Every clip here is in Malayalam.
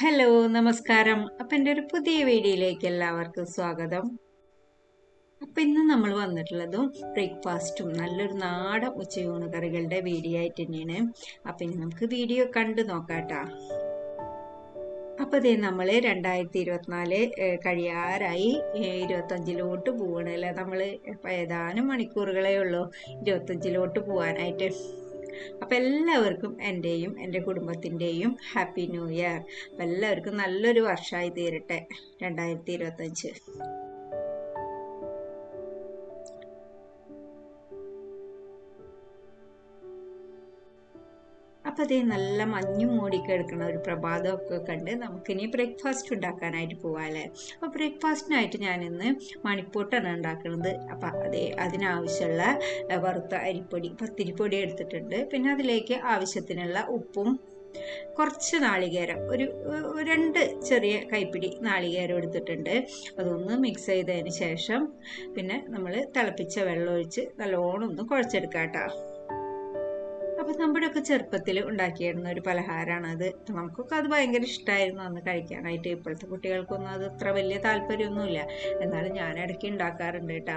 ഹലോ നമസ്കാരം. അപ്പം എന്റെ ഒരു പുതിയ വീഡിയോയിലേക്ക് എല്ലാവർക്കും സ്വാഗതം. അപ്പം ഇന്ന് നമ്മൾ വന്നിട്ടുള്ളതും ബ്രേക്ക്ഫാസ്റ്റും നല്ലൊരു നാടൻ ഉച്ചയൂണ് കറികളുടെ വീഡിയോ ആയിട്ട് തന്നെയാണ്. അപ്പം ഇനി നമുക്ക് വീഡിയോ കണ്ടു നോക്കാട്ടാ അപ്പോൾ ഇതേ നമ്മൾ രണ്ടായിരത്തി ഇരുപത്തിനാല് കഴിയാറായി. ഇരുപത്തഞ്ചിലോട്ട് പോകണല്ലേ നമ്മൾ ഏതാനും മണിക്കൂറുകളേ ഉള്ളൂ ഇരുപത്തഞ്ചിലോട്ട് പോകാനായിട്ട് അപ്പം എല്ലാവർക്കും എന്റെയും എന്റെ കുടുംബത്തിന്റെയും ഹാപ്പി ന്യൂ ഇയർ അപ്പം എല്ലാവർക്കും നല്ലൊരു വർഷമായി തീരട്ടെ. രണ്ടായിരത്തി ഇരുപത്തഞ്ച്. അപ്പം അതേ നല്ല മൂടി കിടക്കുന്ന ഒരു പ്രഭാതമൊക്കെ കണ്ട് നമുക്കിനി ബ്രേക്ക്ഫാസ്റ്റ് ഉണ്ടാക്കാനായിട്ട് പോവാല്ലേ അപ്പോൾ ബ്രേക്ക്ഫാസ്റ്റിനായിട്ട് ഞാനിന്ന് മണിപ്പൂട്ടാണ് ഉണ്ടാക്കുന്നത് അപ്പം അതേ അതിനാവശ്യമുള്ള വറുത്ത അരിപ്പൊടി പത്തിരിപ്പൊടി എടുത്തിട്ടുണ്ട്. പിന്നെ അതിലേക്ക് ആവശ്യത്തിനുള്ള ഉപ്പും കുറച്ച് നാളികേരം ഒരു രണ്ട് ചെറിയ കൈപ്പിടി നാളികേരം എടുത്തിട്ടുണ്ട്. അതൊന്ന് മിക്സ് ചെയ്തതിന് ശേഷം പിന്നെ നമ്മൾ തിളപ്പിച്ച വെള്ളം ഒഴിച്ച് നല്ലോണം ഒന്ന് കുഴച്ചെടുക്കാം കേട്ടോ അപ്പം നമ്മുടെയൊക്കെ ചെറുപ്പത്തിൽ ഉണ്ടാക്കിയിരുന്ന ഒരു പലഹാരമാണ് അത്. നമുക്കൊക്കെ അത് ഭയങ്കര ഇഷ്ടമായിരുന്നു അന്ന് കഴിക്കാനായിട്ട്. ഇപ്പോഴത്തെ കുട്ടികൾക്കൊന്നും അത് അത്ര വലിയ താല്പര്യമൊന്നുമില്ല. എന്നാലും ഞാൻ ഇടയ്ക്ക് ഉണ്ടാക്കാറുണ്ട് കേട്ടോ.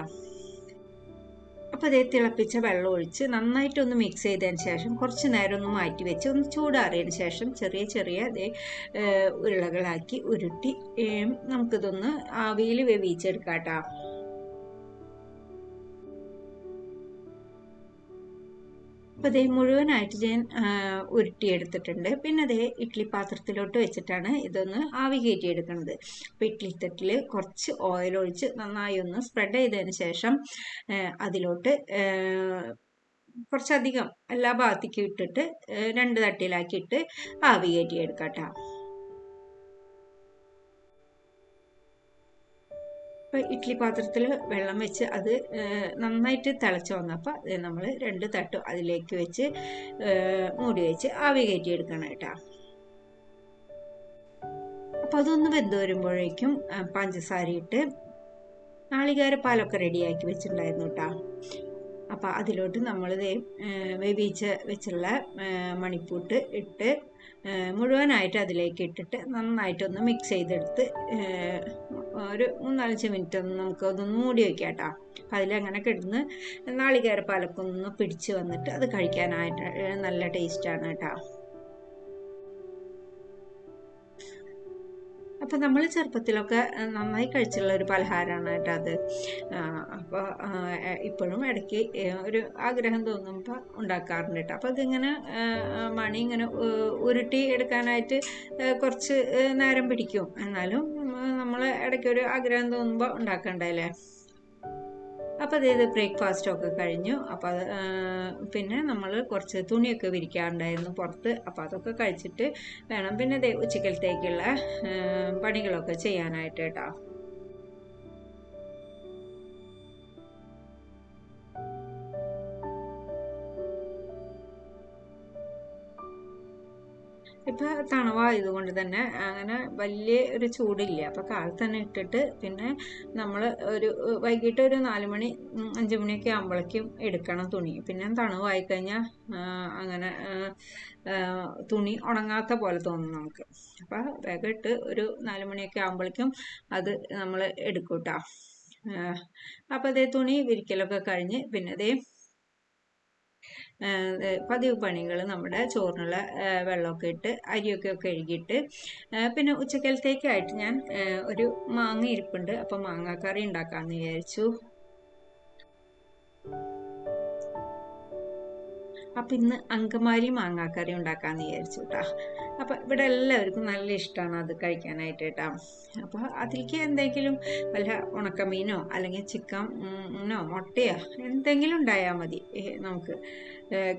അപ്പോൾ അതേ തിളപ്പിച്ച വെള്ളം ഒഴിച്ച് നന്നായിട്ടൊന്ന് മിക്സ് ചെയ്തതിന് ശേഷം കുറച്ച് നേരം ഒന്ന് മാറ്റി വെച്ച് ഒന്ന് ചൂടാറിയതിന് ശേഷം ചെറിയ ചെറിയ അതേ ഉരുളകളാക്കി ഉരുട്ടി നമുക്കിതൊന്ന് ആവിയിൽ വേവിച്ചെടുക്കാം കേട്ടോ. അപ്പോൾ അതേ മുഴുവനായിട്ട് ഞാൻ ഉരുട്ടിയെടുത്തിട്ടുണ്ട്. പിന്നെ അതേ ഇഡ്ഡലി പാത്രത്തിലോട്ട് വെച്ചിട്ടാണ് ഇതൊന്ന് ആവി കയറ്റിയെടുക്കുന്നത്. അപ്പോൾ ഇഡ്ഡലി തട്ടിൽ കുറച്ച് ഓയിൽ ഒഴിച്ച് നന്നായി ഒന്ന് സ്പ്രെഡ് ചെയ്തതിന് ശേഷം അതിലോട്ട് കുറച്ചധികം എല്ലാ ഭാഗത്തേക്കും ഇട്ടിട്ട് രണ്ട് തട്ടിലാക്കിയിട്ട് ആവി കയറ്റിയെടുക്കാം കേട്ടോ ഇപ്പോൾ ഇഡ്ഡലി പാത്രത്തിൽ വെള്ളം വെച്ച് അത് നന്നായിട്ട് തിളച്ച് വന്നപ്പോൾ നമ്മൾ രണ്ട് തട്ട് അതിലേക്ക് വെച്ച് മൂടി വെച്ച് ആവി കയറ്റി എടുക്കണം കേട്ടോ. അപ്പോൾ അതൊന്ന് വെന്ത് വരുമ്പോഴേക്കും പഞ്ചസാര ഇട്ട് നാളികേര പാലൊക്കെ റെഡിയാക്കി വെച്ചിട്ടുണ്ടായിരുന്നു കേട്ടോ. അപ്പോൾ അതിലോട്ട് നമ്മൾ വേവിച്ച് വെച്ചുള്ള മണിപ്പൂട്ട് ഇട്ട് മുഴുവനായിട്ട് അതിലേക്ക് ഇട്ടിട്ട് നന്നായിട്ടൊന്ന് മിക്സ് ചെയ്തെടുത്ത് ഒരു മൂന്നാലഞ്ച് മിനിറ്റ് ഒന്ന് നമുക്ക് അതൊന്ന് മൂടി വയ്ക്കാം കേട്ടോ അതിലങ്ങനെ കിടന്ന് നാളികേരപ്പാലൊക്കെ ഒന്ന് പിടിച്ച് വന്നിട്ട് അത് കഴിക്കാനായിട്ട് നല്ല ടേസ്റ്റാണ് കേട്ടോ. അപ്പോൾ നമ്മൾ ചെറുപ്പത്തിലൊക്കെ നന്നായി കഴിച്ചുള്ള ഒരു പലഹാരമാണ് കേട്ടോ അത്. അപ്പോൾ ഇപ്പോഴും ഇടയ്ക്ക് ഒരു ആഗ്രഹം തോന്നുമ്പോൾ ഉണ്ടാക്കാറുണ്ട് കേട്ടോ. അപ്പോൾ അതിങ്ങനെ മണി ഇങ്ങനെ ഉരുട്ടി എടുക്കാനായിട്ട് കുറച്ച് നേരം പിടിക്കും. എന്നാലും നമ്മൾ ഇടയ്ക്ക് ഒരു ആഗ്രഹം തോന്നുമ്പോൾ ഉണ്ടാക്കണ്ടല്ലേ അപ്പോൾ അതായത് ബ്രേക്ക്ഫാസ്റ്റൊക്കെ കഴിഞ്ഞു. അപ്പോൾ പിന്നെ നമ്മൾ കുറച്ച് തുണിയൊക്കെ വിരിക്കാറുണ്ടായിരുന്നു പുറത്ത്. അപ്പോൾ അതൊക്കെ കഴിച്ചിട്ട് വേണം പിന്നെ ഉച്ചക്കലത്തേക്കുള്ള പണികളൊക്കെ ചെയ്യാനായിട്ട് കേട്ടോ. ഇപ്പം തണവായതുകൊണ്ട് തന്നെ അങ്ങനെ വലിയ ഒരു ചൂടില്ല. അപ്പൊ കാലത്ത് തന്നെ ഇട്ടിട്ട് പിന്നെ നമ്മൾ ഒരു വൈകിട്ട് ഒരു നാല് മണി അഞ്ച് മണിയൊക്കെ ആകുമ്പോഴേക്കും എടുക്കണം തുണി. പിന്നെ തണുവായി കഴിഞ്ഞാൽ അങ്ങനെ തുണി ഉണങ്ങാത്ത പോലെ തോന്നും നമുക്ക്. അപ്പൊ വേഗം ഇട്ട് ഒരു നാല് മണിയൊക്കെ ആകുമ്പോഴേക്കും അത് നമ്മൾ എടുക്കൂട്ടാ. അപ്പൊ അതേ തുണി വിരിക്കലൊക്കെ കഴിഞ്ഞ് പിന്നെ അതേ പതിവ് പണികൾ നമ്മുടെ ചോറിനുള്ള വെള്ളമൊക്കെ ഇട്ട് അരിയൊക്കെ ഒക്കെ കഴുകിയിട്ട് പിന്നെ ഉച്ചക്കലത്തേക്കായിട്ട് ഞാൻ ഒരു മാങ്ങ ഇരിപ്പുണ്ട്. അപ്പം മാങ്ങാക്കറി ഉണ്ടാക്കാമെന്ന് വിചാരിച്ചു. അപ്പം ഇന്ന് അങ്കമാലി മാങ്ങാക്കറി ഉണ്ടാക്കാമെന്ന് വിചാരിച്ചു കേട്ടോ അപ്പം ഇവിടെ എല്ലാവർക്കും നല്ല ഇഷ്ടമാണ് അത് കഴിക്കാനായിട്ട് കേട്ടോ അപ്പോൾ അതിലേക്ക് എന്തെങ്കിലും വല്ല ഉണക്കമീനോ അല്ലെങ്കിൽ ചിക്കനോ മുട്ടയോ എന്തെങ്കിലും ഉണ്ടായാൽ മതി നമുക്ക്.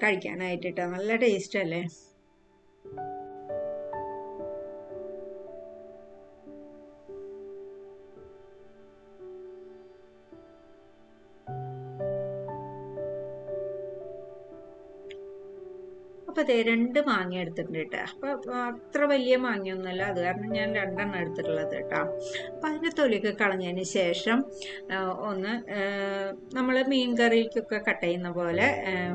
കഴിക്കാനായിട്ട് കേട്ടോ നല്ല ടേസ്റ്റ് അല്ലേ? അതേ രണ്ട് മാങ്ങ എടുത്തിട്ടുണ്ട് കേട്ടോ. അപ്പോൾ അത്ര വലിയ മാങ്ങയൊന്നുമല്ല. അത് കാരണം ഞാൻ രണ്ടെണ്ണം എടുത്തിട്ടുള്ളത് കേട്ടോ. അപ്പൊ അതിന്റെ തൊലിയൊക്കെ കളഞ്ഞതിന് ശേഷം ഒന്ന് നമ്മൾ മീൻ കറിക്കൊക്കെ കട്ട് ചെയ്യുന്ന പോലെ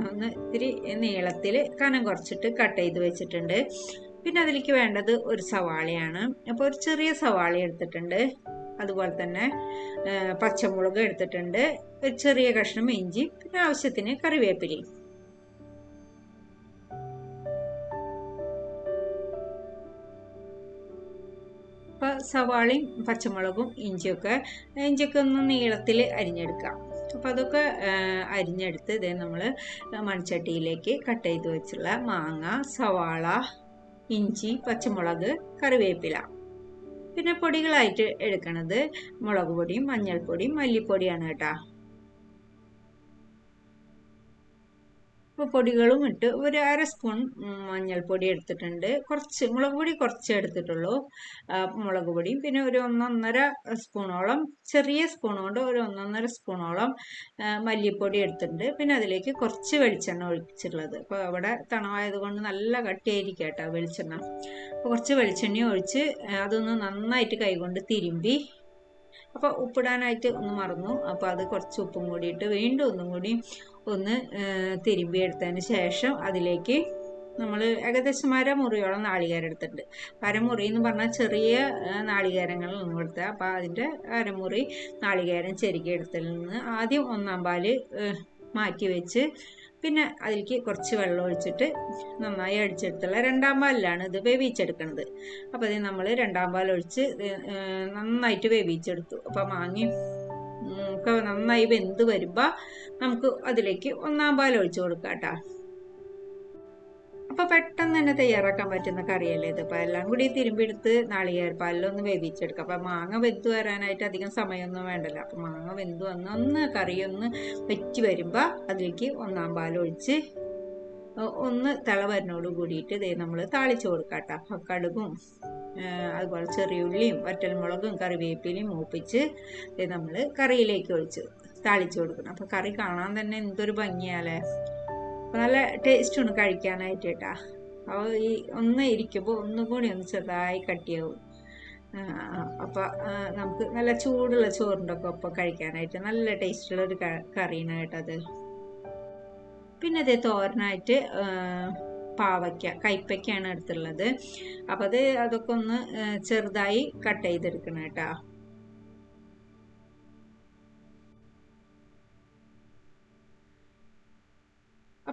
ഒന്ന് ഇത്തിരി നീളത്തിൽ കനം കുറച്ചിട്ട് കട്ട് ചെയ്ത് വെച്ചിട്ടുണ്ട്. പിന്നെ അതിലേക്ക് വേണ്ടത് ഒരു സവാളയാണ്. അപ്പോൾ ഒരു ചെറിയ സവാള എടുത്തിട്ടുണ്ട്. അതുപോലെ തന്നെ പച്ചമുളക് എടുത്തിട്ടുണ്ട്. ഒരു ചെറിയ കഷ്ണം ഇഞ്ചി പിന്നെ ആവശ്യത്തിന് കറിവേപ്പിലയും. അപ്പോൾ സവാളയും പച്ചമുളകും ഇഞ്ചിയൊക്കെ ഇഞ്ചിയൊക്കെ ഒന്ന് നീളത്തിൽ അരിഞ്ഞെടുക്കാം. അപ്പോൾ അതൊക്കെ അരിഞ്ഞെടുത്ത് ഇതേ നമ്മൾ മൺചട്ടിയിലേക്ക് കട്ട് ചെയ്ത് വെച്ചുള്ള മാങ്ങ സവാള ഇഞ്ചി പച്ചമുളക് കറിവേപ്പില. പിന്നെ പൊടികളായിട്ട് എടുക്കണത് മുളക് പൊടിയും മഞ്ഞൾപ്പൊടിയും മല്ലിപ്പൊടിയാണ് കേട്ടോ. പൊടികളും ഇട്ട് ഒരു അര സ്പൂൺ മഞ്ഞൾപ്പൊടി എടുത്തിട്ടുണ്ട്. കുറച്ച് മുളക് പൊടി കുറച്ച് എടുത്തിട്ടുള്ളൂ. മുളക് പൊടിയും പിന്നെ ഒരു ഒന്നൊന്നര സ്പൂണോളം ചെറിയ സ്പൂൺ കൊണ്ട് ഒരു ഒന്നൊന്നര സ്പൂണോളം മല്ലിപ്പൊടി എടുത്തിട്ടുണ്ട്. പിന്നെ അതിലേക്ക് കുറച്ച് വെളിച്ചെണ്ണ ഒഴിച്ചിട്ടുള്ളത്. അപ്പോൾ അവിടെ തണവായത് കൊണ്ട് നല്ല കട്ടിയായിരിക്കും കേട്ടോ വെളിച്ചെണ്ണ. അപ്പോൾ കുറച്ച് വെളിച്ചെണ്ണ ഒഴിച്ച് അതൊന്ന് നന്നായിട്ട് കൈകൊണ്ട് തിരുമ്പി അപ്പോൾ ഉപ്പിടാനായിട്ട് ഒന്ന് മറന്നു. അപ്പോൾ അത് കുറച്ച് ഉപ്പും കൂടിയിട്ട് വീണ്ടും ഒന്നും കൂടി ഒന്ന് തിരുമ്പി എടുത്തതിന് ശേഷം അതിലേക്ക് നമ്മൾ ഏകദേശം അരമുറിയോളം നാളികേരം എടുത്തിട്ടുണ്ട്. അരമുറി എന്ന് പറഞ്ഞാൽ ചെറിയ നാളികേരങ്ങളൊന്നും എടുത്തത് അപ്പോൾ അതിന്റെ അരമുറി നാളികേരം ചെരുക്കി എടുത്തിൽ നിന്ന് ആദ്യം ഒന്നാം പാൽ മാറ്റി വെച്ച് പിന്നെ അതിലേക്ക് കുറച്ച് വെള്ളം ഒഴിച്ചിട്ട് നന്നായി അടിച്ചെടുത്തുള്ള രണ്ടാം പാലിലാണ് ഇത് വേവിച്ചെടുക്കുന്നത് അപ്പോൾ ഇത് നമ്മൾ രണ്ടാം പാൽ ഒഴിച്ച് നന്നായിട്ട് വേവിച്ചെടുത്തു. അപ്പോൾ മാങ്ങി ഒക്കെ നന്നായി വെന്ത് വരുമ്പോൾ നമുക്ക് അതിലേക്ക് ഒന്നാം പാൽ ഒഴിച്ചു കൊടുക്കാം കേട്ടോ. അപ്പോൾ പെട്ടെന്ന് തന്നെ തയ്യാറാക്കാൻ പറ്റുന്ന കറിയല്ലേ ഇത്. അപ്പോൾ എല്ലാം കൂടി തിരുമ്പെടുത്ത് നാളികേർപ്പാലിലൊന്ന് വേവിച്ചെടുക്കാം. അപ്പോൾ മാങ്ങ വെന്ത് വരാനായിട്ട് അധികം സമയമൊന്നും വേണ്ടല്ലോ. അപ്പോൾ മാങ്ങ വെന്ത് വന്ന് ഒന്ന് കറിയൊന്ന് വെച്ച് വരുമ്പോൾ അതിലേക്ക് ഒന്നാം പാൽ ഒഴിച്ച് ഒന്ന് തിള കൂടിയിട്ട് ഇതേ നമ്മൾ താളിച്ച് കൊടുക്കാം കേട്ടോ കടുകും അതുപോലെ ചെറിയുള്ളിയും വറ്റൽമുളകും കറിവേപ്പിലയും മൂപ്പിച്ച് നമ്മൾ കറിയിലേക്ക് ഒഴിച്ച് താളിച്ച് കൊടുക്കണം. അപ്പോൾ കറി കാണാൻ തന്നെ എന്തൊരു ഭംഗിയാലേ അപ്പോൾ നല്ല ടേസ്റ്റാണ് കഴിക്കാനായിട്ട് കേട്ടാ അപ്പോൾ ഈ ഒന്ന് ഇരിക്കുമ്പോൾ ഒന്നും കൂടി ഒന്ന് ചെറുതായി കട്ടിയാവും. അപ്പോൾ നമുക്ക് നല്ല ചൂടുള്ള ചോറിന്റെ ഒക്കെ ഒപ്പം കഴിക്കാനായിട്ട് നല്ല ടേസ്റ്റുള്ള ഒരു കറിയാണ് കേട്ടത് പിന്നെ അതേ തോരനായിട്ട് പാവയ്ക്ക കയ്പ്പയ്ക്കാണ് എടുത്തുള്ളത് അപ്പോൾ അത് അതൊക്കെ ഒന്ന് ചെറുതായി കട്ട് ചെയ്തെടുക്കണം കേട്ടോ.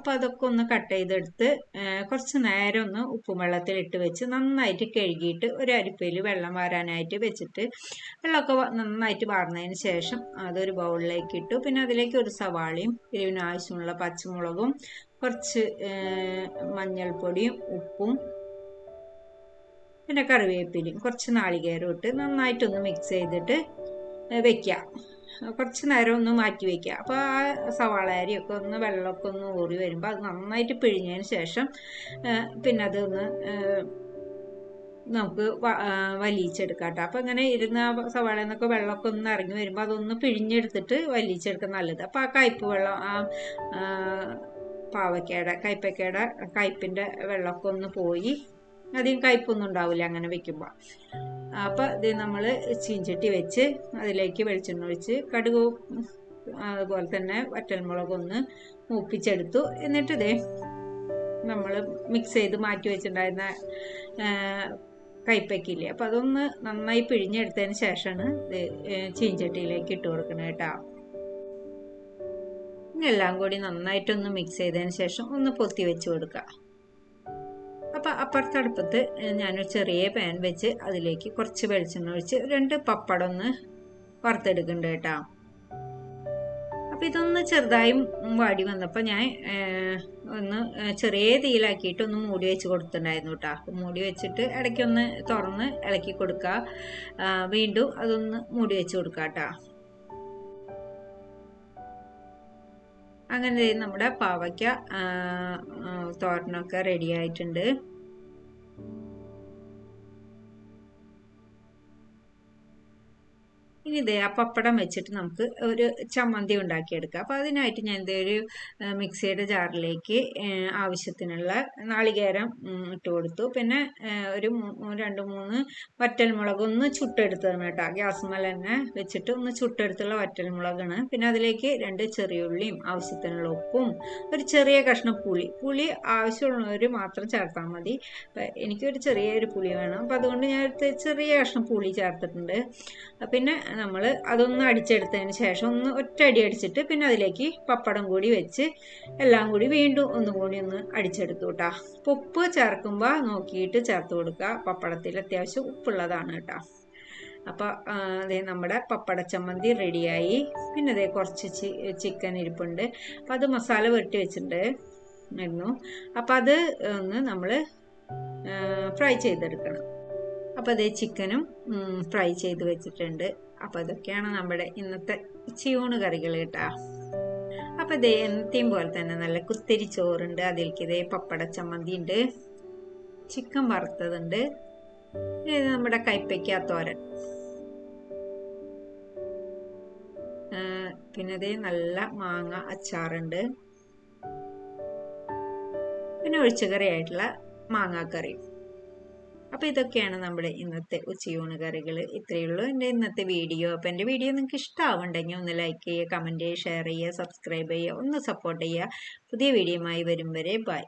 അപ്പോൾ അതൊക്കെ ഒന്ന് കട്ട് ചെയ്തെടുത്ത് കുറച്ച് നേരം ഒന്ന് ഉപ്പും വെള്ളത്തിൽ ഇട്ട് വെച്ച് നന്നായിട്ട് കഴുകിയിട്ട് ഒരു അരിപ്പയിൽ വെള്ളം വാരാനായിട്ട് വെച്ചിട്ട് വെള്ളമൊക്കെ നന്നായിട്ട് വാർന്നതിന് ശേഷം അതൊരു ബൗളിലേക്ക് ഇട്ടു. പിന്നെ അതിലേക്ക് ഒരു സവാളയും എരിവിന് ആവശ്യമുള്ള പച്ചമുളകും കുറച്ച് മഞ്ഞൾപ്പൊടിയും ഉപ്പും പിന്നെ കറിവേപ്പിലയും കുറച്ച് നാളികേരം ഇട്ട് നന്നായിട്ടൊന്ന് മിക്സ് ചെയ്തിട്ട് വെക്കുക കുറച്ച് നേരം ഒന്ന് മാറ്റി വയ്ക്കുക അപ്പോൾ ആ സവാള അരിയൊക്കെ ഒന്ന് വെള്ളമൊക്കെ ഒന്ന് ഊറി വരുമ്പോൾ അത് നന്നായിട്ട് പിഴിഞ്ഞതിന് ശേഷം പിന്നെ അതൊന്ന് നമുക്ക് വലിയിച്ചെടുക്കാം കേട്ടോ. അപ്പം ഇങ്ങനെ ഇരുന്ന സവാള എന്നൊക്കെ വെള്ളമൊക്കെ ഒന്ന് ഇറങ്ങി വരുമ്പോൾ അതൊന്ന് പിഴിഞ്ഞെടുത്തിട്ട് വലിയിച്ചെടുക്കാൻ നല്ലത്. അപ്പോൾ ആ കയ്പ്പ് വെള്ളം ആ പാവയ്ക്കയുടെ കയ്പ്പയ്ക്കയുടെ കയ്പ്പിന്റെ വെള്ളമൊക്കെ ഒന്ന് പോയി അധികം കയ്പൊന്നും ഉണ്ടാവില്ല അങ്ങനെ വെക്കുമ്പോൾ. അപ്പോൾ ഇത് നമ്മൾ ചീഞ്ചട്ടി വെച്ച് അതിലേക്ക് വെളിച്ചെണ്ണ ഒഴിച്ച് കടുക് അതുപോലെ തന്നെ വറ്റൽമുളകൊന്ന് മൂപ്പിച്ചെടുത്തു. എന്നിട്ട് ഇതേ നമ്മൾ മിക്സ് ചെയ്ത് മാറ്റി വെച്ചിട്ടുണ്ടായിരുന്ന കൈപ്പയ്ക്കില്ലേ അപ്പോൾ അതൊന്ന് നന്നായി പിഴിഞ്ഞെടുത്തതിന് ശേഷമാണ് ഇത് ചീഞ്ചട്ടിയിലേക്ക് ഇട്ട് കൊടുക്കണം കേട്ടോ എല്ലാം കൂടി നന്നായിട്ടൊന്ന് മിക്സ് ചെയ്തതിന് ശേഷം ഒന്ന് പൊത്തി വെച്ച് കൊടുക്കുക അപ്പം അപ്പുറത്തെ അടുപ്പത്ത് ഞാനൊരു ചെറിയ പാൻ വെച്ച് അതിലേക്ക് കുറച്ച് വെളിച്ചെണ്ണ ഒഴിച്ച് രണ്ട് പപ്പടം ഒന്ന് വറുത്തെടുക്കുന്നുണ്ട് കേട്ടോ. അപ്പം ഇതൊന്ന് ചെറുതായി വാടി വന്നപ്പോൾ ഞാൻ ഒന്ന് ചെറിയ തീയിലാക്കിയിട്ട് ഒന്ന് മൂടി വെച്ച് കൊടുത്തിട്ടുണ്ടായിരുന്നു കേട്ടോ. മൂടി വെച്ചിട്ട് ഇടയ്ക്കൊന്ന് തുറന്ന് ഇളക്കി കൊടുക്കുക വീണ്ടും അതൊന്ന് മൂടി വെച്ച് കൊടുക്കുക കേട്ടോ. അങ്ങനെ നമ്മുടെ പാവയ്ക്ക തോരനൊക്കെ റെഡി ആയിട്ടുണ്ട്. ഇനി ഇതേ ആ പപ്പടം വെച്ചിട്ട് നമുക്ക് ഒരു ചമ്മന്തി ഉണ്ടാക്കിയെടുക്കാം. അപ്പോൾ അതിനായിട്ട് ഞാൻ ഇതേ ഒരു മിക്സിയുടെ ജാറിലേക്ക് ആവശ്യത്തിനുള്ള നാളികേരം ഇട്ട് കൊടുത്തു. പിന്നെ ഒരു രണ്ട് മൂന്ന് വറ്റൽമുളക് ഒന്ന് ചുട്ടെടുത്തതാണ് കേട്ടോ. ഗ്യാസ് മേലെ തന്നെ വെച്ചിട്ട് ഒന്ന് ചുട്ടെടുത്തുള്ള വറ്റൽമുളകാണ്. പിന്നെ അതിലേക്ക് രണ്ട് ചെറിയ ഉള്ളിയും ആവശ്യത്തിനുള്ള ഉപ്പും ഒരു ചെറിയ കഷ്ണം പുളി. പുളി ആവശ്യമുള്ളവർ മാത്രം ചേർത്താൽ മതി. എനിക്കൊരു ചെറിയ ഒരു പുളി വേണം. അപ്പം അതുകൊണ്ട് ഞാൻ ചെറിയ കഷ്ണം പുളി ചേർത്തിട്ടുണ്ട്. പിന്നെ നമ്മൾ അതൊന്ന് അടിച്ചെടുത്തതിന് ശേഷം ഒന്ന് ഒറ്റ അടി അടിച്ചിട്ട് പിന്നെ അതിലേക്ക് പപ്പടം കൂടി വെച്ച് എല്ലാം കൂടി വീണ്ടും ഒന്നും കൂടി ഒന്ന് അടിച്ചെടുത്തു കേട്ടോ അപ്പം ഉപ്പ് ചേർക്കുമ്പോൾ നോക്കിയിട്ട് ചേർത്ത് കൊടുക്കുക. പപ്പടത്തിൽ അത്യാവശ്യം ഉപ്പുള്ളതാണ് കേട്ടോ. അപ്പോൾ അതേ നമ്മുടെ പപ്പട ചമ്മന്തി റെഡിയായി. പിന്നെ അതേ കുറച്ച് ചിക്കൻ ഇരിപ്പുണ്ട്. അപ്പം അത് മസാല വെട്ടി വെച്ചിട്ടുണ്ട്. ആയിരുന്നു. അപ്പം അത് ഒന്ന് നമ്മൾ ഫ്രൈ ചെയ്തെടുക്കണം. അപ്പോൾ അതേ ചിക്കനും ഫ്രൈ ചെയ്ത് വെച്ചിട്ടുണ്ട്. അപ്പോൾ അതൊക്കെയാണ് നമ്മുടെ ഇന്നത്തെ ചീയൂണ് കറികൾ കേട്ടോ. അപ്പോൾ ഇതേ എന്നത്തെയും പോലെ തന്നെ നല്ല കുത്തിരി ചോറുണ്ട്. അതിലേക്ക് ഇതേ പപ്പട ചമ്മന്തി ഉണ്ട് ചിക്കൻ വറുത്തതുണ്ട്. ഇത് നമ്മുടെ കൈപ്പയ്ക്ക തോരൻ. പിന്നെ ഇതേ നല്ല മാങ്ങ അച്ചാറുണ്ട്. പിന്നെ ഒഴിച്ചുകറി ആയിട്ടുള്ള മാങ്ങാക്കറി. അപ്പോൾ ഇതൊക്കെയാണ് നമ്മുടെ ഇന്നത്തെ ഉച്ചയൂണ് കറികൾ ഇത്രയേ ഉള്ളൂ എന്റെ ഇന്നത്തെ വീഡിയോ. അപ്പോൾ എന്റെ വീഡിയോ നിങ്ങൾക്ക് ഇഷ്ടമാവുണ്ടെങ്കിൽ ഒന്ന് ലൈക്ക് ചെയ്യുക കമന്റ് ചെയ്യുക ഷെയർ ചെയ്യുക സബ്സ്ക്രൈബ് ചെയ്യുക ഒന്ന് സപ്പോർട്ട് ചെയ്യുക. പുതിയ വീഡിയോയുമായി വരും വരെ ബൈ